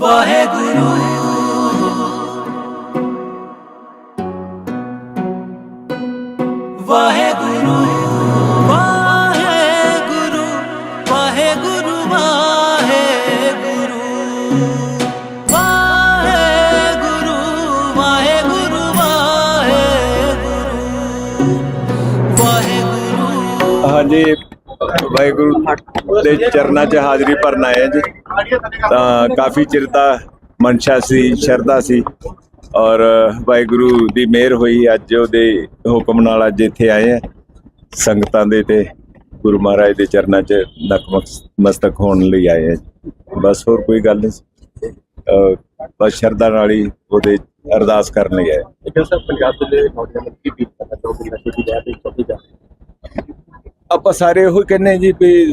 ਵਾਹਿਗੁਰੂ। ਵਾਹਿਗੁਰੂ ਵਾਹਿਗੁਰੂ ਵਾਹਿਗੁਰੂ ਵਾਹਿਗੁਰੂ। ਵਾਹਿਗੁਰੂ ਵਾਹਿਗੁਰੂ ਵਾਹਿਗੁਰੂ। ਵਾਹਿਗੁਰੂ। ਹਾਂਜੀ, ਵਾਹਿਗੁਰੂ ਦੇ ਚਰਨਾਂ 'ਚ ਹਾਜ਼ਰੀ ਭਰਨ ਆਏ ਜੀ। ਤਾਂ ਕਾਫੀ ਚਿਰ ਦਾ ਮਨਸ਼ਾ ਸੀ ਸ਼ਰਧਾ ਸੀ ਔਰ ਵਾਹਿਗੁਰੂ ਦੀ ਮਿਹਰ ਹੋਈ। ਅੱਜ ਉਹਦੇ ਹੁਕਮ ਨਾਲ ਅੱਜ ਇੱਥੇ ਆਏ ਆ। ਸੰਗਤਾਂ ਦੇ ਤੇ ਗੁਰੂ ਮਹਾਰਾਜ ਦੇ ਚਰਨਾਂ 'ਚ ਨਤਮਸਤਕ ਹੋਣ ਲਈ ਆਏ ਆ। ਬਸ ਹੋਰ ਕੋਈ ਗੱਲ ਨਹੀਂ। ਬਸ ਸ਼ਰਧਾ ਨਾਲ ਹੀ ਉਹਦੇ ਅਰਦਾਸ ਕਰਨ ਲਈ ਆਏ। ਸਰ ਪੰਜਾਬ ਦੇ ਨੌਜਵਾਨ ਕੀ ਬੀਤ ਕਰਨਾ ਜਾ ਆਪਾਂ ਸਾਰੇ ਇਹੋ ਹੀ ਕਹਿੰਦੇ ਜੀ ਵੀ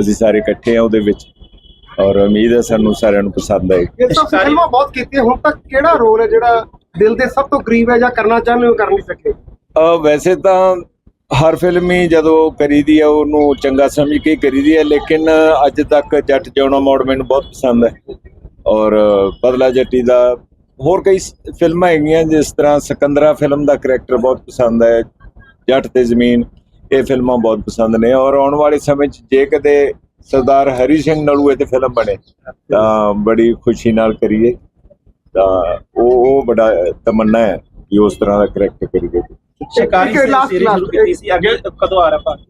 ਅਸੀਂ ਸਾਰੇ ਇਕੱਠੇ ਆ ਉਹਦੇ ਵਿੱਚ। ਔਰ ਉਮੀਦ ਹੈ ਸਾਨੂੰ ਸਾਰਿਆਂ ਨੂੰ ਪਸੰਦ ਆਏਗੀ। ਇਹ ਸਭ ਫਿਲਮਾਂ ਬਹੁਤ ਕੀਤੀਆਂ ਹੁਣ ਤੱਕ ਕਿਹੜਾ ਰੋਲ ਹੈ ਜਿਹੜਾ ਦਿਲ ਦੇ ਸਭ ਤੋਂ ਕਰੀਬ ਹੈ ਜਾਂ ਕਰਨਾ ਚਾਹੁੰਦੇ ਹੋ ਕਰ ਨਹੀਂ ਸਕੇ? ਵੈਸੇ ਤਾਂ ਹਰ ਫਿਲਮ ਹੀ ਜਦੋਂ ਕਰੀਦੀ ਹੈ ਉਹਨੂੰ ਚੰਗਾ ਸਮਝ ਕੇ ਕਰੀਦੀ ਹੈ ਲੇਕਿਨ ਅੱਜ ਤੱਕ ਜੱਟ ਜਿਉਣਾ ਮੋੜ ਮੈਨੂੰ ਬਹੁਤ ਪਸੰਦ ਹੈ। ਔਰ ਬਦਲਾ ਜੱਟੀ ਦਾ ਹੋਰ ਕਈ ਫਿਲਮਾਂ ਹੈਗੀਆਂ ਜਿਸ ਤਰ੍ਹਾਂ ਸਿਕੰਦਰਾ ਫਿਲਮ ਦਾ ਕਰੈਕਟਰ ਬਹੁਤ ਪਸੰਦ ਹੈ ਜੱਟ ਤੇ ਜ਼ਮੀਨ। ਇਹ ਫਿਲਮਾਂ ਬਹੁਤ ਪਸੰਦ ਨੇ ਔਰ ਆਉਣ ਵਾਲੇ ਸਮੇਂ 'ਚ ਜੇ ਕਦੇ ਸਰਦਾਰ ਹਰੀ ਸਿੰਘ ਨਲੂਏ ਤੇ ਫਿਲਮ ਬਣੇ ਤਾਂ ਬੜੀ ਖੁਸ਼ੀ ਨਾਲ ਕਰੀਏ। ਤਾਂ ਉਹ ਉਹ ਬੜਾ ਤਮੰਨਾ ਹੈ ਕਿ ਉਸ ਤਰ੍ਹਾਂ ਦਾ ਕਰੈਕਟਰ ਕਰੀਏ। ਸ਼ਿਕਾਰੀ ਇੱਕ last- ਸੀਰੀਜ਼ ਸ਼ੁਰੂ last, ਕੀਤੀ ਸੀ ਅੱਗੇ ਕਦੋਂ ਆ ਰਿਹਾ ਭਾਰਤ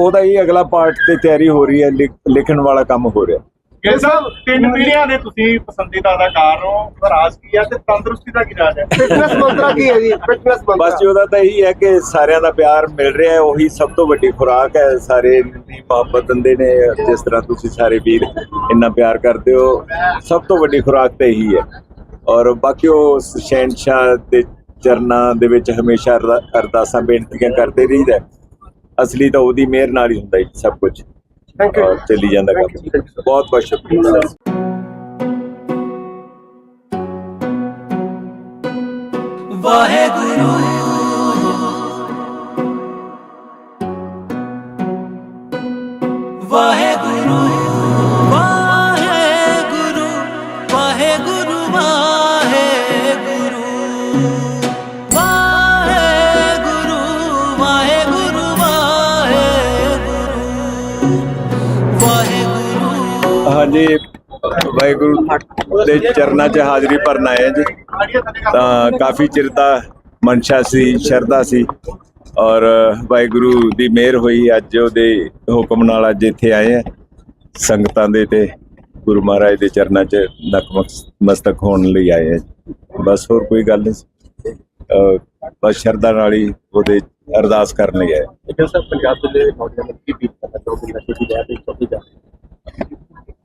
ਉਹਦਾ ਹੀ ਅਗਲਾ ਪਾਰਟ ਤੇ ਤਿਆਰੀ ਹੋ ਰਹੀ ਹੈ ਲਿਖ- ਲਿਖਣ ਵਾਲਾ ਕੰਮ ਹੋ ਰਿਹਾ। ਗਿੱਲ ਸਾਹਿਬ ਤਿੰਨ ਪੀੜ੍ਹੀਆਂ ਦੇ ਤੁਸੀਂ ਪਸੰਦੀਦਾ ਅਦਾਕਾਰ ਹੋ ਰਾਜ ਕੀ ਹੈ ਤੇ ਤੰਦਰੁਸਤੀ ਦਾ ਕੀ ਰਾਜ ਹੈ ਫਿਟਨੈਸ ਮੰਤਰਾ ਕੀ ਹੈ ਜੀ? ਫਿਟਨੈਸ ਬਸ ਮੰਤਰਾ ਜੀ ਉਹਦਾ ਤਾਂ ਇਹੀ ਹੈ ਕਿ ਸਾਰਿਆਂ ਦਾ ਪਿਆਰ ਮਿਲ ਰਿਹਾ ਹੈ ਉਹੀ ਸਭ ਤੋਂ ਵੱਡੀ ਖੁਰਾਕ ਹੈ। ਸਾਰੇ ਦੀ ਮੁਹੱਬਤ ਦਿੰਦੇ ਨੇ ਜਿਸ ਤਰ੍ਹਾਂ ਤੁਸੀਂ ਸਾਰੇ ਵੀਰ ਇੰਨਾ ਪਿਆਰ ਕਰਦੇ ਹੋ ਸਭ ਤੋਂ ਵੱਡੀ ਖੁਰਾਕ ਤਾਂ ਇਹੀ ਹੈ। ਔਰ ਬਾਕੀ ਉਹ ਸ਼ਹਿਨशाह ਦੇ ਚਰਨਾਂ ਦੇ ਵਿੱਚ ਹਮੇਸ਼ਾ ਅਰਦਾ- ਅਰਦਾਸਾਂ ਬੇਨਤੀਆਂ ਕਰਦੇ ਰਹੀਦਾ ਹੈ। ਅਸਲੀ ਤਾਂ ਉਹਦੀ ਮਿਹਰ ਨਾਲ ਹੀ ਹੁੰਦਾ ਹੈ ਸਭ ਕੁਝ ਥੈਂਕ ਯੂ ਔਰ ਚੱਲੀ ਜਾਂਦਾ ਕੰਮ। ਬਹੁਤ ਬਹੁਤ ਸ਼ੁਕਰੀਆ। ਵਾਹਿਗੁਰੂ। ਹਾਂਜੀ। ਵਾਹਿਗੁਰੂ ਦੇ ਚਰਨਾਂ 'ਚ ਹਾਜ਼ਰੀ ਭਰਨ ਆਏ ਜੀ। ਤਾਂ ਕਾਫੀ ਚਿਰ ਦਾ ਮਨਸ਼ਾ ਸੀ, ਸ਼ਰਧਾ ਸੀ ਔਰ ਵਾਹਿਗੁਰੂ ਦੀ ਮਿਹਰ ਹੋਈ। ਅੱਜ ਉਹਦੇ ਹੁਕਮ ਨਾਲ ਅੱਜ ਇੱਥੇ ਆਏ ਆ ਸੰਗਤਾਂ ਦੇ ਤੇ ਗੁਰੂ ਮਹਾਰਾਜ ਦੇ ਚਰਨਾਂ 'ਚ ਨਤਮਸਤਕ ਹੋਣ ਲਈ ਆਏ ਆ ਬਸ ਹੋਰ ਕੋਈ ਗੱਲ ਨਹੀਂ। ਬਸ ਸ਼ਰਧਾ ਨਾਲ ਹੀ ਉਹਦੇ ਅਰਦਾਸ ਕਰਨ ਲਈ ਆਏ ਸਰ, ਪੰਜਾਬ ਦੇ ਨੌਜਵਾਨ ਕੀ ਬੀਤ ਕਰਨਾ ਚਾਹੋਗੇ ਨਸ਼ੇ ਦੀ ਲੈ ਤੇ ਚੌਕੀ ਜਾ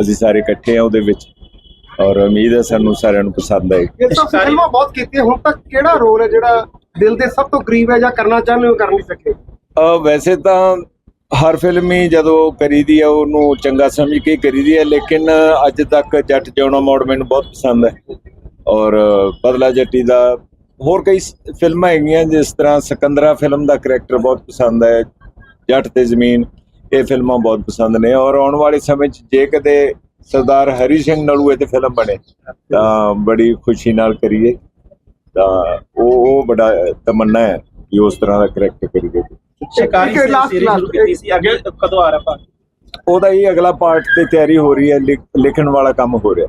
ਅਸੀਂ ਸਾਰੇ ਇਕੱਠੇ ਆ ਉਹਦੇ ਵਿੱਚ। ਔਰ ਉਮੀਦ ਹੈ ਸਾਨੂੰ ਸਾਰਿਆਂ ਨੂੰ ਪਸੰਦ ਆਏ ਇਹ ਤਾਂ ਫਿਲਮਾਂ ਬਹੁਤ ਕੀਤੀਆਂ ਹੁਣ ਤੱਕ ਕਿਹੜਾ ਰੋਲ ਹੈ ਜਿਹੜਾ ਦਿਲ ਦੇ ਸਭ ਤੋਂ ਕਰੀਬ ਹੈ ਜਾਂ ਕਰਨਾ ਚਾਹੁੰਦੇ ਹੋ ਕਰ ਨਹੀਂ ਸਕੇ? ਅ, ਵੈਸੇ ਤਾਂ ਹਰ ਫਿਲਮ ਹੀ ਜਦੋਂ ਕਰੀਦੀ ਹੈ ਉਹਨੂੰ ਚੰਗਾ ਸਮਝ ਕੇ ਕਰੀਦੀ ਹੈ ਲੇਕਿਨ ਅੱਜ ਤੱਕ ਜੱਟ ਜਿਉਣਾ ਮੋੜ ਮੈਨੂੰ ਬਹੁਤ ਪਸੰਦ ਹੈ। ਔਰ ਬਦਲਾ ਜੱਟੀ ਦਾ ਹੋਰ ਕਈ ਫਿਲਮਾਂ ਹੈਗੀਆਂ ਜਿਸ ਤਰ੍ਹਾਂ ਸਿਕੰਦਰਾ ਫਿਲਮ ਦਾ ਕਰੈਕਟਰ ਬਹੁਤ ਪਸੰਦ ਹੈ ਜੱਟ ਤੇ ਜ਼ਮੀਨ। ਇਹ ਫਿਲਮਾਂ ਬਹੁਤ ਪਸੰਦ ਨੇ ਔਰ ਆਉਣ ਵਾਲੇ ਸਮੇਂ 'ਚ ਜੇ ਕਦੇ ਸਰਦਾਰ ਹਰੀ ਸਿੰਘ ਨਲੂਏ ਤੇ ਫਿਲਮ ਬਣੇ ਤਾਂ ਬੜੀ ਖੁਸ਼ੀ ਨਾਲ ਕਰੀਏ। ਤਾਂ ਉਹ ਉਹ ਬੜਾ ਤਮੰਨਾ ਹੈ ਕਿ ਉਸ ਤਰ੍ਹਾਂ ਦਾ ਕਰੈਕਟਰ ਕਰੀਏ ਸ਼ਿਕਾਰੀ ਸੀਰੀਜ਼ ਸ਼ੁਰੂ ਕੀਤੀ ਸੀ ਅੱਗੇ ਕਦੋਂ ਆ ਰਿਹਾ ਭਾਗ ਉਹਦਾ ਹੀ ਅਗਲਾ ਪਾਰਟ ਤੇ ਤਿਆਰੀ ਹੋ ਰਹੀ ਹੈ ਲਿਖ- ਲਿਖਣ ਵਾਲਾ ਕੰਮ ਹੋ ਰਿਹਾ।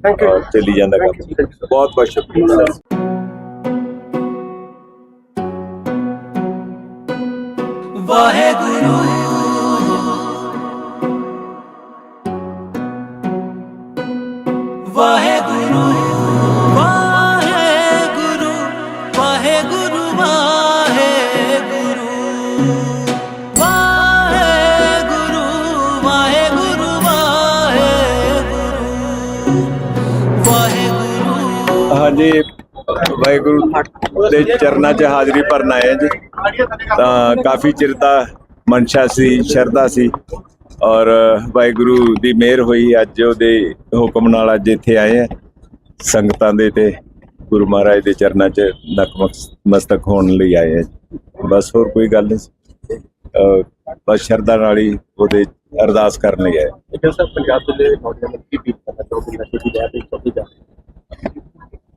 ਚੱਲੀ ਜਾਂਦਾ ਕੰਮ ਬਹੁਤ ਬਹੁਤ ਸ਼ੁਕਰੀਆ ਸਰ ਵਾਹਿਗੁਰੂ ਵਾਹਿਗੁਰੂ ਵਾਹਿਗੁਰੂ ਹਾਂਜੀ, ਵਾਹਿਗੁਰੂ ਦੇ ਚਰਨਾਂ 'ਚ ਹਾਜ਼ਰੀ ਭਰਨ ਆਏ ਜੀ। ਤਾਂ ਕਾਫੀ ਚਿਰ ਦਾ ਮਨਸ਼ਾ ਸੀ, ਸ਼ਰਧਾ ਸੀ ਔਰ ਵਾਹਿਗੁਰੂ ਦੀ ਮਿਹਰ ਹੋਈ, ਅੱਜ ਉਹਦੇ ਹੁਕਮ ਨਾਲ ਅੱਜ ਇੱਥੇ ਆਏ ਆ ਸੰਗਤਾਂ ਦੇ ਤੇ ਗੁਰੂ ਮਹਾਰਾਜ ਦੇ ਚਰਨਾਂ 'ਚ ਨਤਮਸਤਕ ਹੋਣ ਲਈ ਆਏ ਆ ਬਸ ਹੋਰ ਕੋਈ ਗੱਲ ਨਹੀਂ ਅਹ ਬਸ ਸ਼ਰਧਾ ਨਾਲ ਹੀ ਉਹਦੇ ਅਰਦਾਸ ਕਰਨ ਲਈ ਆਏ ਇਹ ਸਭ ਪੰਜਾਬ ਦੇ ਨੌਜਵਾਨ ਕੀ ਬੀਤ ਕਰਨਾ ਚਾਹੋਗੇ ਨਸ਼ੇ ਦੀ ਲਹਿਰ ਦੇ ਚੌਕੀ ਜਾ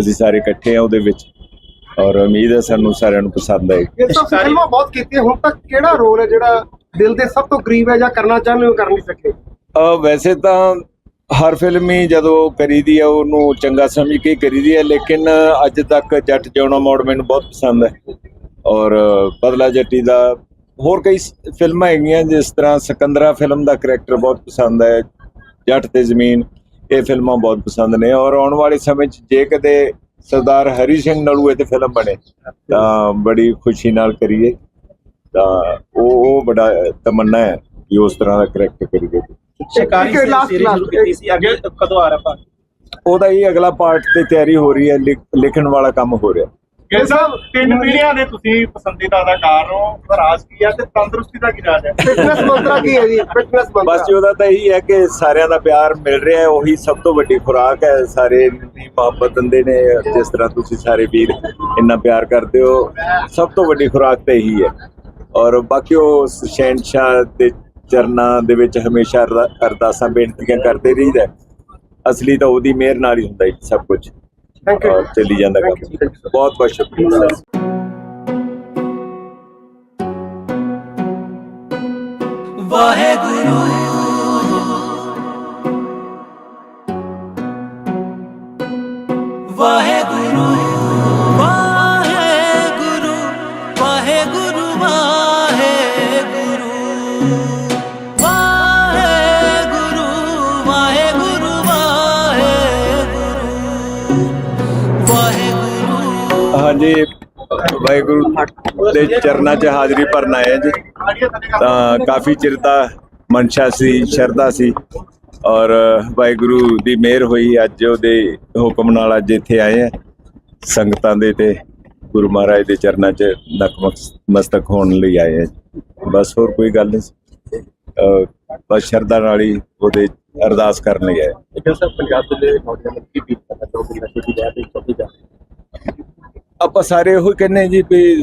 ਅਸੀਂ ਸਾਰੇ ਇਕੱਠੇ ਆ ਉਹਦੇ ਵਿੱਚ। ਔਰ ਉਮੀਦ ਹੈ ਸਾਨੂੰ ਸਾਰਿਆਂ ਨੂੰ ਪਸੰਦ ਆਏ ਇਹ ਤਾਂ ਫਿਲਮਾਂ ਬਹੁਤ ਕੀਤੀਆਂ ਹੁਣ ਤੱਕ ਕਿਹੜਾ ਰੋਲ ਹੈ ਜਿਹੜਾ ਦਿਲ ਦੇ ਸਭ ਤੋਂ ਕਰੀਬ ਹੈ ਜਾਂ ਕਰਨਾ ਚਾਹੁੰਦੇ ਹੋ ਕਰ ਨਹੀਂ ਸਕੇ? ਅ ਵੈਸੇ ਤਾਂ ਹਰ ਫਿਲਮ ਹੀ ਜਦੋਂ ਕਰੀਦੀ ਹੈ ਉਹਨੂੰ ਚੰਗਾ ਸਮਝ ਕੇ ਕਰੀਦੀ ਹੈ ਲੇਕਿਨ ਅੱਜ ਤੱਕ ਜੱਟ ਜਿਉਣਾ ਮੋੜ ਮੈਨੂੰ ਬਹੁਤ ਪਸੰਦ ਹੈ। ਔਰ ਬਦਲਾ ਜੱਟੀ ਦਾ ਹੋਰ ਕਈ ਫਿਲਮਾਂ ਹੈਗੀਆਂ ਜਿਸ ਤਰ੍ਹਾਂ ਸਿਕੰਦਰਾ ਫਿਲਮ ਦਾ ਕਰੈਕਟਰ ਬਹੁਤ ਪਸੰਦ ਹੈ ਜੱਟ ਤੇ ਜ਼ਮੀਨ। ਇਹ ਫਿਲਮਾਂ ਬਹੁਤ ਪਸੰਦ ਨੇ ਔਰ ਆਉਣ ਵਾਲੇ ਸਮੇਂ 'ਚ ਜੇ ਕਦੇ ਸਰਦਾਰ ਹਰੀ ਸਿੰਘ ਨਲੂਏ ਤੇ ਫਿਲਮ ਬਣੇ ਤਾਂ ਬੜੀ ਖੁਸ਼ੀ ਨਾਲ ਕਰੀਏ। ਤਾਂ ਉਹ ਉਹ ਬੜਾ ਤਮੰਨਾ ਹੈ ਕਿ ਉਸ ਤਰ੍ਹਾਂ ਦਾ ਕਰੈਕਟਰ ਕਰੀਏ। ਸ਼ਿਕਾਰੀ ਸੀਰੀਜ਼ ਸ਼ੁਰੂ ਕੀਤੀ ਸੀ ਅੱਗੇ ਕਦੋਂ ਆ ਰਿਹਾ ਭਾਗ ਉਹਦਾ ਹੀ ਅਗਲਾ ਪਾਰਟ ਤੇ ਤਿਆਰੀ ਹੋ ਰਹੀ ਹੈ ਲਿਖ- ਲਿਖਣ ਵਾਲਾ ਕੰਮ ਹੋ ਰਿਹਾ। ਇਹ ਸਭ ਤਿੰਨ ਪੀੜ੍ਹੀਆਂ ਦੇ ਤੁਸੀਂ ਪਸੰਦੀਦਾ ਅਦਾਕਾਰ ਹੋ ਰਾਜ ਕੀ ਹੈ ਤੇ ਤੰਦਰੁਸਤੀ ਦਾ ਕੀ ਰਾਜ ਹੈ? ਫਿਟਨੈਸ ਮੰਤਰਾ ਕੀ ਹੈ ਜੀ? ਫਿਟਨੈਸ ਬਸ ਜੀ ਮੰਤਰਾ ਉਹਦਾ ਤਾਂ ਇਹੀ ਹੈ ਕਿ ਸਾਰਿਆਂ ਦਾ ਪਿਆਰ ਮਿਲ ਰਿਹਾ ਹੈ ਉਹੀ ਸਭ ਤੋਂ ਵੱਡੀ ਖੁਰਾਕ ਹੈ। ਸਾਰੇ ਦੀ ਮੁਹੱਬਤ ਦਿੰਦੇ ਨੇ ਜਿਸ ਤਰ੍ਹਾਂ ਤੁਸੀਂ ਸਾਰੇ ਵੀਰ ਇੰਨਾ ਪਿਆਰ ਕਰਦੇ ਹੋ ਸਭ ਤੋਂ ਵੱਡੀ ਖੁਰਾਕ ਤਾਂ ਇਹੀ ਹੈ। ਔਰ ਬਾਕੀ ਉਹ ਸ਼ਹਿਨशाह ਦੇ ਚਰਨਾਂ ਦੇ ਵਿੱਚ ਹਮੇਸ਼ਾ ਅਰਦਾ- ਅਰਦਾਸਾਂ ਬੇਨਤੀਆਂ ਕਰਦੇ ਰਹੀਦਾ ਹੈ। ਅਸਲੀ ਤਾਂ ਉਹਦੀ ਮਿਹਰ ਨਾਲ ਹੀ ਹੁੰਦਾ ਹੈ ਸਭ ਕੁਝ ਚੱਲੀ ਜਾਂਦਾ ਕੰਮ ਬਹੁਤ ਬਹੁਤ ਸ਼ੁਕਰੀਆ ਚਰਨਾਂ 'ਚ ਹਾਜ਼ਰੀ ਭਰਨ ਆਏ ਹਾਂ ਜੀ। ਤਾਂ ਕਾਫੀ ਚਿਰ ਦਾ ਮਨਸ਼ਾ ਸੀ ਸ਼ਰਧਾ ਸੀ ਔਰ ਵਾਹਿਗੁਰੂ ਦੀ ਮਿਹਰ ਹੋਈ ਅੱਜ ਉਹਦੇ ਹੁਕਮ ਨਾਲ ਅੱਜ ਇੱਥੇ ਆਏ ਆ ਸੰਗਤਾਂ ਦੇ ਤੇ ਗੁਰੂ ਮਹਾਰਾਜ ਦੇ ਚਰਨਾਂ 'ਚ ਨਤਮਸਤਕ ਹੋਣ ਲਈ ਆਏ ਆ ਬਸ ਹੋਰ ਕੋਈ ਗੱਲ ਨਹੀਂ। ਬਸ ਸ਼ਰਧਾ ਨਾਲ ਹੀ ਉਹਦੇ ਅਰਦਾਸ ਕਰਨ ਲਈ ਆਏ ਪੰਜਾਬ ਦੇ ਨੌਜਵਾਨਾਂ ਨੂੰ ਕੀ ਬੀਤ ਕਰਨਾ ਚਾਹੋਗੇ ਨਸ਼ੇ ਦੀ ਲਹਿਰ ਦੇ ਚੌਕੀ ਜਾ ਆਪਾਂ ਸਾਰੇ ਇਹੋ ਹੀ ਕਹਿੰਦੇ ਹਾਂ ਜੀ ਵੀ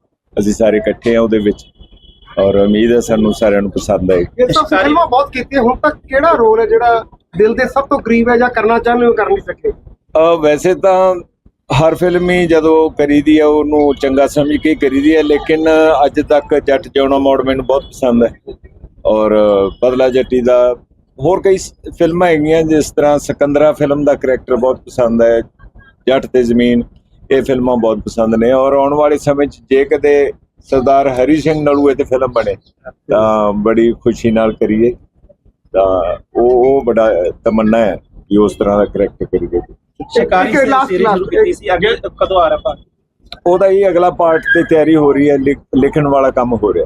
ਅਸੀਂ ਸਾਰੇ ਇਕੱਠੇ ਆ ਉਹਦੇ ਵਿੱਚ। ਔਰ ਉਮੀਦ ਹੈ ਸਾਨੂੰ ਸਾਰਿਆਂ ਨੂੰ ਪਸੰਦ ਆਏ ਇਹ ਸਭ ਫਿਲਮਾਂ ਬਹੁਤ ਕੀਤੀਆਂ ਹੁਣ ਤੱਕ ਕਿਹੜਾ ਰੋਲ ਹੈ ਜਿਹੜਾ ਦਿਲ ਦੇ ਸਭ ਤੋਂ ਕਰੀਬ ਹੈ ਜਾਂ ਕਰਨਾ ਚਾਹੁੰਦੇ ਹੋ ਕਰ ਨਹੀਂ ਸਕੇ? ਅ ਵੈਸੇ ਤਾਂ ਹਰ ਫਿਲਮ ਹੀ ਜਦੋਂ ਕਰੀਦੀ ਹੈ ਉਹਨੂੰ ਚੰਗਾ ਸਮਝ ਕੇ ਕਰੀਦੀ ਹੈ ਲੇਕਿਨ ਅੱਜ ਤੱਕ ਜੱਟ ਜਿਉਣਾ ਮੋੜ ਮੈਨੂੰ ਬਹੁਤ ਪਸੰਦ ਹੈ। ਔਰ ਬਦਲਾ ਜੱਟੀ ਦਾ ਹੋਰ ਕਈ ਫਿਲਮਾਂ ਹੈਗੀਆਂ ਜਿਸ ਤਰ੍ਹਾਂ ਸਿਕੰਦਰਾ ਫਿਲਮ ਦਾ ਕਰੈਕਟਰ ਬਹੁਤ ਪਸੰਦ ਹੈ ਜੱਟ ਤੇ ਜ਼ਮੀਨ। ਇਹ ਫਿਲਮਾਂ ਬਹੁਤ ਪਸੰਦ ਨੇ ਔਰ ਆਉਣ ਵਾਲੇ ਸਮੇਂ 'ਚ ਜੇ ਕਦੇ ਸਰਦਾਰ ਹਰੀ ਸਿੰਘ ਨਲੂਏ ਤੇ ਫਿਲਮ ਬਣੇ ਤਾਂ ਬੜੀ ਖੁਸ਼ੀ ਨਾਲ ਕਰੀਏ। ਤਾਂ ਉਹ ਉਹ ਬੜਾ ਤਮੰਨਾ ਹੈ ਕਿ ਉਸ ਤਰ੍ਹਾਂ ਦਾ ਕਰੈਕਟਰ ਕਰੀਏ ਸ਼ਿਕਾਰੀ ਸੀਰੀਜ਼ ਸ਼ੁਰੂ ਕੀਤੀ ਸੀ ਅੱਗੇ ਕਦੋਂ ਆ ਰਿਹਾ ਉਹਦਾ ਹੀ ਅਗਲਾ ਪਾਰਟ ਤੇ ਤਿਆਰੀ ਹੋ ਰਹੀ ਹੈ ਲਿਖ- ਲਿਖਣ ਵਾਲਾ ਕੰਮ ਹੋ ਰਿਹਾ।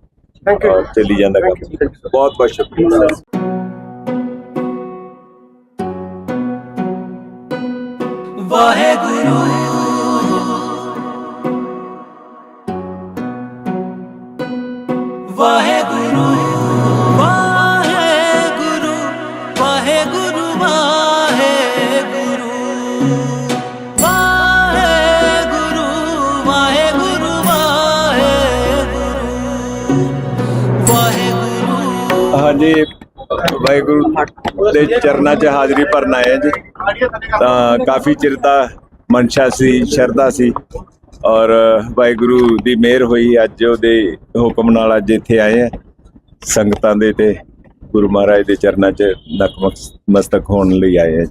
ਥੈਂਕ ਯੂ ਚੱਲੀ ਜਾਂਦਾ ਕੰਮ ਬਹੁਤ ਬਹੁਤ ਸ਼ੁਕਰੀਆ ਵਾਹਿਗੁਰੂ ਵਾਹਿਗੁਰੂ ਦੇ ਚਰਨਾਂ 'ਚ ਹਾਜ਼ਰੀ ਭਰਨ ਆਏ ਜੀ। ਤਾਂ ਕਾਫੀ ਚਿਰ ਦਾ ਮਨਸ਼ਾ ਸੀ ਸ਼ਰਧਾ ਸੀ ਔਰ ਵਾਹਿਗੁਰੂ ਦੀ ਮਿਹਰ ਹੋਈ। ਅੱਜ ਉਹਦੇ ਹੁਕਮ ਨਾਲ ਅੱਜ ਇੱਥੇ ਆਏ ਆ ਸੰਗਤਾਂ ਦੇ ਤੇ ਗੁਰੂ ਮਹਾਰਾਜ ਦੇ ਚਰਨਾਂ 'ਚ ਨਤਮਸਤਕ ਹੋਣ ਲਈ ਆਏ ਆ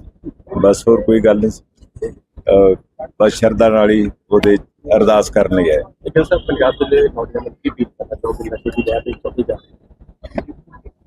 ਬਸ ਹੋਰ ਕੋਈ ਗੱਲ ਨਹੀਂ ਬਸ ਸ਼ਰਧਾ ਨਾਲ ਹੀ ਉਹਦੇ ਅਰਦਾਸ ਕਰਨ ਲਈ ਆਏ ਪੰਜਾਬ ਦੇ ਨੌਜਵਾਨਾਂ ਨੂੰ ਕੀ ਬੀਤ ਕਰਨਾ ਚਾਹੋਗੇ ਨਸ਼ੇ ਦੀ ਲਹਿਰ ਦੇ ਚੌਕੀ ਜਾ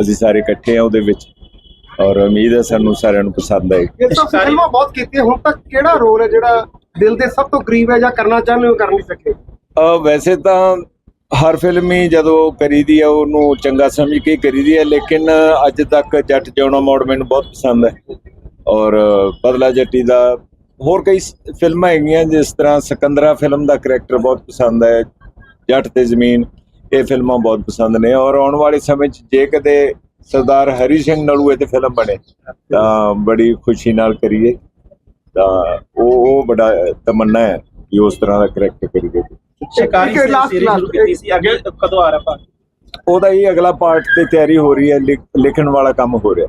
ਅਸੀਂ ਸਾਰੇ ਇਕੱਠੇ ਆ ਉਹਦੇ ਵਿੱਚ। ਔਰ ਉਮੀਦ ਹੈ ਸਾਨੂੰ ਸਾਰਿਆਂ ਨੂੰ ਪਸੰਦ ਆਏ ਇਹ ਸਭ ਫਿਲਮਾਂ ਬਹੁਤ ਕੀਤੀਆਂ ਹੁਣ ਤੱਕ ਕਿਹੜਾ ਰੋਲ ਹੈ ਜਿਹੜਾ ਦਿਲ ਦੇ ਸਭ ਤੋਂ ਕਰੀਬ ਹੈ ਜਾਂ ਕਰਨਾ ਚਾਹੁੰਦੇ ਹੋ ਕਰ ਨਹੀਂ ਸਕੇ? ਅ ਵੈਸੇ ਤਾਂ ਹਰ ਫਿਲਮ ਹੀ ਜਦੋਂ ਕਰੀਦੀ ਹੈ ਉਹਨੂੰ ਚੰਗਾ ਸਮਝ ਕੇ ਕਰੀਦੀ ਹੈ ਲੇਕਿਨ ਅੱਜ ਤੱਕ ਜੱਟ ਜਿਉਣਾ ਮੋੜ ਮੈਨੂੰ ਬਹੁਤ ਪਸੰਦ ਹੈ। ਔਰ ਬਦਲਾ ਜੱਟੀ ਦਾ ਹੋਰ ਕਈ ਫਿਲਮਾਂ ਹੈਗੀਆਂ ਜਿਸ ਤਰ੍ਹਾਂ ਸਿਕੰਦਰਾ ਫਿਲਮ ਦਾ ਕਰੈਕਟਰ ਬਹੁਤ ਪਸੰਦ ਹੈ ਜੱਟ ਤੇ ਜ਼ਮੀਨ। ਇਹ ਫਿਲਮਾਂ ਬਹੁਤ ਪਸੰਦ ਨੇ ਔਰ ਆਉਣ ਵਾਲੇ ਸਮੇਂ 'ਚ ਜੇ ਕਦੇ ਸਰਦਾਰ ਹਰੀ ਸਿੰਘ ਨਲੂਏ ਤੇ ਫਿਲਮ ਬਣੇ ਤਾਂ ਬੜੀ ਖੁਸ਼ੀ ਨਾਲ ਕਰੀਏ। ਤਾਂ ਉਹ ਉਹ ਬੜਾ ਤਮੰਨਾ ਹੈ ਕਿ ਉਸ ਤਰ੍ਹਾਂ ਦਾ ਕਰੈਕਟਰ ਕਰੀਏ। ਸ਼ਿਕਾਰੀ ਸੀਰੀਜ਼ ਸ਼ੁਰੂ ਕੀਤੀ ਸੀ? ਅੱਗੇ ਕਦੋਂ ਆ ਰਿਹਾ ਭਾਗ ਉਹਦਾ ਹੀ ਅਗਲਾ ਪਾਰਟ ਤੇ ਤਿਆਰੀ ਹੋ ਰਹੀ ਹੈ ਲਿਖ- ਲਿਖਣ ਵਾਲਾ ਕੰਮ ਹੋ ਰਿਹਾ।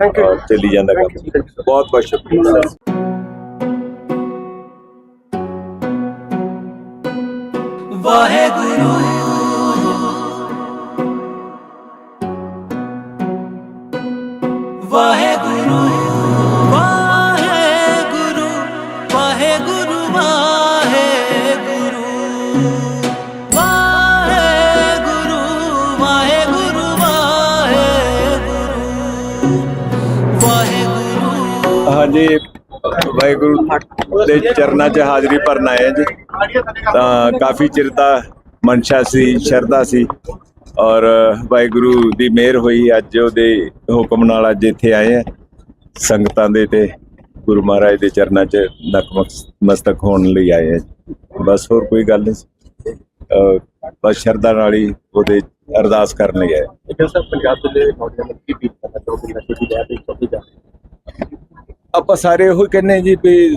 ਥੈਂਕ ਯੂ ਚੱਲੀ ਜਾਂਦਾ ਕੰਮ ਬਹੁਤ ਬਹੁਤ ਸ਼ੁਕਰੀਆ ਸਰ ਵਾਹਿਗੁਰੂ ਦੇ ਚਰਨਾਂ 'ਚ ਹਾਜ਼ਰੀ ਭਰਨ ਆਏ ਜੀ। ਤਾਂ ਕਾਫੀ ਚਿਰ ਦਾ ਮਨਸ਼ਾ ਸੀ ਸ਼ਰਧਾ ਸੀ ਔਰ ਵਾਹਿਗੁਰੂ ਦੀ ਮਿਹਰ ਹੋਈ ਅੱਜ ਉਹਦੇ ਹੁਕਮ ਨਾਲ ਅੱਜ ਇੱਥੇ ਆਏ ਆ ਸੰਗਤਾਂ ਦੇ ਤੇ ਗੁਰੂ ਮਹਾਰਾਜ ਦੇ ਚਰਨਾਂ 'ਚ ਨਤਮਸਤਕ ਹੋਣ ਲਈ ਆਏ ਆ ਬਸ ਹੋਰ ਕੋਈ ਗੱਲ ਨਹੀਂ ਬਸ ਸ਼ਰਧਾ ਨਾਲ ਹੀ ਉਹਦੇ ਅਰਦਾਸ ਕਰਨ ਲਈ ਆਏ ਪੰਜਾਬ ਦੇ ਨੌਜਵਾਨ ਕੀ ਬੀਤ ਕਰਨਾ ਜਾ ਆਪਾਂ ਸਾਰੇ ਇਹੋ ਹੀ ਕਹਿੰਦੇ ਹਾਂ ਜੀ ਵੀ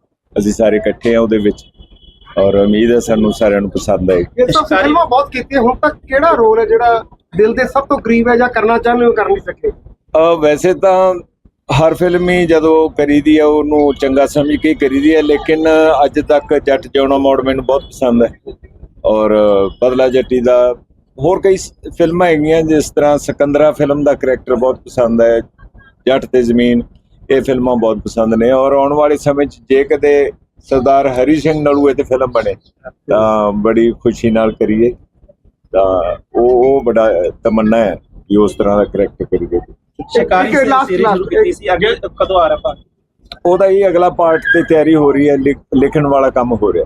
ਅਸੀਂ ਸਾਰੇ ਇਕੱਠੇ ਆ ਉਹਦੇ ਵਿੱਚ। ਔਰ ਉਮੀਦ ਹੈ ਸਾਨੂੰ ਸਾਰਿਆਂ ਨੂੰ ਪਸੰਦ ਆਏਗੀ। ਇਹ ਸਭ ਫਿਲਮਾਂ ਬਹੁਤ ਕੀਤੀਆਂ ਹੁਣ ਤੱਕ ਕਿਹੜਾ ਰੋਲ ਹੈ ਜਿਹੜਾ ਦਿਲ ਦੇ ਸਭ ਤੋਂ ਕਰੀਬ ਹੈ ਜਾਂ ਕਰਨਾ ਚਾਹੁੰਦੇ ਹੋ ਕਰ ਨਹੀਂ ਸਕੇ? ਵੈਸੇ ਤਾਂ ਹਰ ਫਿਲਮ ਹੀ ਜਦੋਂ ਕਰੀਦੀ ਹੈ ਉਹਨੂੰ ਚੰਗਾ ਸਮਝ ਕੇ ਕਰੀਦੀ ਹੈ ਲੇਕਿਨ ਅੱਜ ਤੱਕ ਜੱਟ ਜਿਉਣਾ ਮੋੜ ਮੈਨੂੰ ਬਹੁਤ ਪਸੰਦ ਹੈ। ਔਰ ਬਦਲਾ ਜੱਟੀ ਦਾ ਹੋਰ ਕਈ ਫਿਲਮਾਂ ਹੈਗੀਆਂ ਜਿਸ ਤਰ੍ਹਾਂ ਸਿਕੰਦਰਾ ਫਿਲਮ ਦਾ ਕਰੈਕਟਰ ਬਹੁਤ ਪਸੰਦ ਹੈ ਜੱਟ ਤੇ ਜ਼ਮੀਨ। ਇਹ ਫਿਲਮਾਂ ਬਹੁਤ ਪਸੰਦ ਨੇ ਔਰ ਆਉਣ ਵਾਲੇ ਸਮੇਂ 'ਚ ਜੇ ਕਦੇ ਸਰਦਾਰ ਹਰੀ ਸਿੰਘ ਨਲੂਏ ਤੇ ਫਿਲਮ ਬਣੇ ਤਾਂ ਬੜੀ ਖੁਸ਼ੀ ਨਾਲ ਕਰੀਏ। ਤਾਂ ਉਹ ਉਹ ਬੜਾ ਤਮੰਨਾ ਹੈ ਕਿ ਉਸ ਤਰ੍ਹਾਂ ਦਾ ਕਰੈਕਟਰ ਕਰੀਏ। ਸ਼ਿਕਾਰੀ ਸੀਰੀਜ਼ ਸ਼ੁਰੂ last, ਕੀਤੀ ਸੀ ਅੱਗੇ ਕਦੋਂ ਆ ਰਿਹਾ ਉਹਦਾ ਹੀ ਅਗਲਾ ਪਾਰਟ ਤੇ ਤਿਆਰੀ ਹੋ ਰਹੀ ਹੈ ਲਿਖ- ਲਿਖਣ ਵਾਲਾ ਕੰਮ ਹੋ ਰਿਹਾ।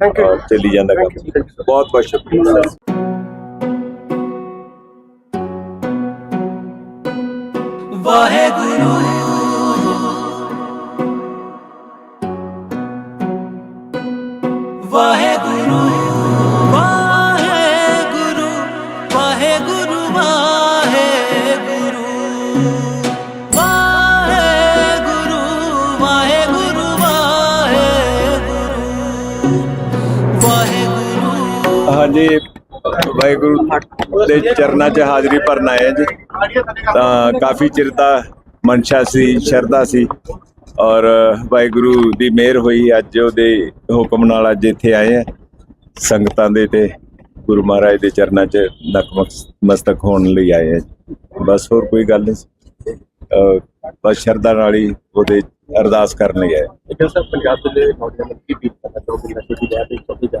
ਥੈਂਕ ਯੂ ਚੱਲੀ ਜਾਂਦਾ ਕੰਮ। ਬਹੁਤ ਬਹੁਤ ਸ਼ੁਕਰੀਆ। ਵਾਹਿਗੁਰੂ ਵਾਹਿਗੁਰੂ ਵਾਹਿਗੁਰੂ। ਹਾਂਜੀ। ਵਾਹਿਗੁਰੂ ਦੇ ਚਰਨਾਂ 'ਚ ਹਾਜ਼ਰੀ ਭਰਨ ਆਏ ਜੀ। ਤਾਂ ਕਾਫੀ ਚਿਰ ਦਾ ਮਨਸ਼ਾ ਸੀ, ਸ਼ਰਧਾ ਸੀ। ਔਰ ਵਾਹਿਗੁਰੂ ਦੀ ਮਿਹਰ ਹੋਈ, ਅੱਜ ਉਹਦੇ ਹੁਕਮ ਨਾਲ ਅੱਜ ਇੱਥੇ ਆਏ ਆ ਸੰਗਤਾਂ ਦੇ ਤੇ ਗੁਰੂ ਮਹਾਰਾਜ ਦੇ ਚਰਨਾਂ 'ਚ ਨਤਮਸਤਕ ਹੋਣ ਲਈ ਆਏ ਆ ਬਸ ਹੋਰ ਕੋਈ ਗੱਲ ਨਹੀਂ। ਬਸ ਸ਼ਰਧਾ ਨਾਲ ਹੀ ਉਹਦੇ ਅਰਦਾਸ ਕਰਨ ਲਈ ਆਏ ਜੋ ਪੰਜਾਬ ਦੇ ਨੌਜਵਾਨ ਕੀ ਬੀਤ ਕਰਨਾ ਚਾਹੋਗੇ ਨਸ਼ੇ ਦੀ ਲਹਿਰ ਦੇ ਚੌਕੀ ਜਾ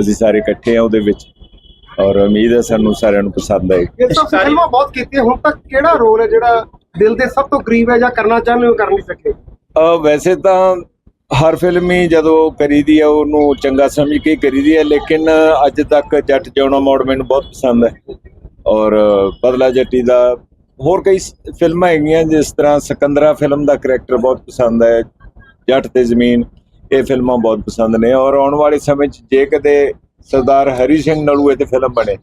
ਅਸੀਂ ਸਾਰੇ ਇਕੱਠੇ ਆ ਉਹਦੇ ਵਿੱਚ। ਔਰ ਉਮੀਦ ਹੈ ਸਾਨੂੰ ਸਾਰਿਆਂ ਨੂੰ ਪਸੰਦ ਆਏ ਇਹ ਸਭ ਫਿਲਮਾਂ ਬਹੁਤ ਕੀਤੀਆਂ ਹੁਣ ਤੱਕ ਕਿਹੜਾ ਰੋਲ ਹੈ ਜਿਹੜਾ ਦਿਲ ਦੇ ਸਭ ਤੋਂ ਕਰੀਬ ਹੈ ਜਾਂ ਕਰਨਾ ਚਾਹੁੰਦੇ ਹੋ ਕਰ ਨਹੀਂ ਸਕੇ? ਅ ਵੈਸੇ ਤਾਂ ਹਰ ਫਿਲਮ ਹੀ ਜਦੋਂ ਕਰੀਦੀ ਹੈ ਉਹਨੂੰ ਚੰਗਾ ਸਮਝ ਕੇ ਕਰੀਦੀ ਹੈ ਲੇਕਿਨ ਅੱਜ ਤੱਕ ਜੱਟ ਜਿਉਣਾ ਮੋੜ ਮੈਨੂੰ ਬਹੁਤ ਪਸੰਦ ਹੈ। ਔਰ ਬਦਲਾ ਜੱਟੀ ਦਾ ਹੋਰ ਕਈ ਫਿਲਮਾਂ ਹੈਗੀਆਂ ਜਿਸ ਤਰ੍ਹਾਂ ਸਿਕੰਦਰਾ ਫਿਲਮ ਦਾ ਕਰੈਕਟਰ ਬਹੁਤ ਪਸੰਦ ਹੈ ਜੱਟ ਤੇ ਜ਼ਮੀਨ। ਇਹ ਫਿਲਮਾਂ ਬਹੁਤ ਪਸੰਦ ਨੇ ਔਰ ਆਉਣ ਵਾਲੇ ਸਮੇਂ 'ਚ ਜੇ ਕਦੇ ਸਰਦਾਰ ਹਰੀ ਸਿੰਘ ਨਲੂਏ ਤੇ ਫਿਲਮ ਬਣੇ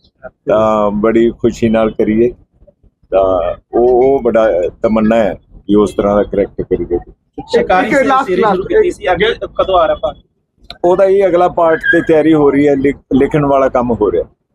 ਤਾਂ ਬੜੀ ਖੁਸ਼ੀ ਨਾਲ ਕਰੀਏ। ਤਾਂ ਉਹ ਉਹ ਬੜਾ ਤਮੰਨਾ ਹੈ ਕਿ ਉਸ ਤਰ੍ਹਾਂ ਦਾ ਕਰੈਕਟਰ ਕਰੀਏ। ਸ਼ਿਕਾਰੀ ਸੀਰੀਜ਼ ਕੀਤੀ ਸੀ? ਅੱਗੇ ਕਦੋਂ ਆ ਰਿਹਾ ਭਾਗ ਉਹਦਾ ਹੀ ਅਗਲਾ ਪਾਰਟ ਤੇ ਤਿਆਰੀ ਹੋ ਰਹੀ ਹੈ ਲਿਖ- ਲਿਖਣ ਵਾਲਾ ਕੰਮ ਹੋ ਰਿਹਾ।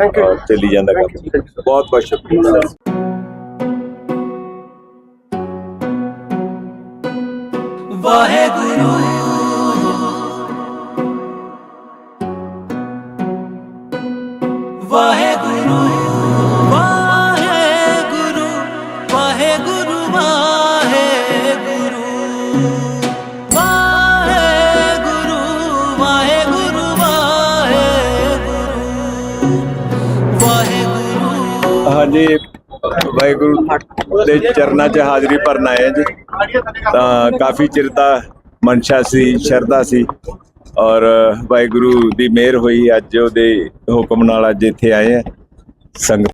ਔਰ ਚੱਲੀ ਜਾਂਦਾ ਕੰਮ ਬਹੁਤ ਬਹੁਤ ਸ਼ੁਕਰੀਆ ਵਾਹਿਗੁਰੂ ਦੇ ਚਰਨਾਂ 'ਚ ਹਾਜ਼ਰੀ ਭਰਨ ਆਏ ਹਾਂ ਜੀ। ਤਾਂ ਕਾਫੀ ਚਿਰ ਦਾ ਮਨਸ਼ਾ ਸੀ, ਸ਼ਰਧਾ ਸੀ ਔਰ ਵਾਹਿਗੁਰੂ ਦੀ ਮਿਹਰ ਹੋਈ ਅੱਜ ਉਹਦੇ ਹੁਕਮ ਨਾਲ ਅੱਜ ਇੱਥੇ ਆਏ ਆ ਸੰਗਤ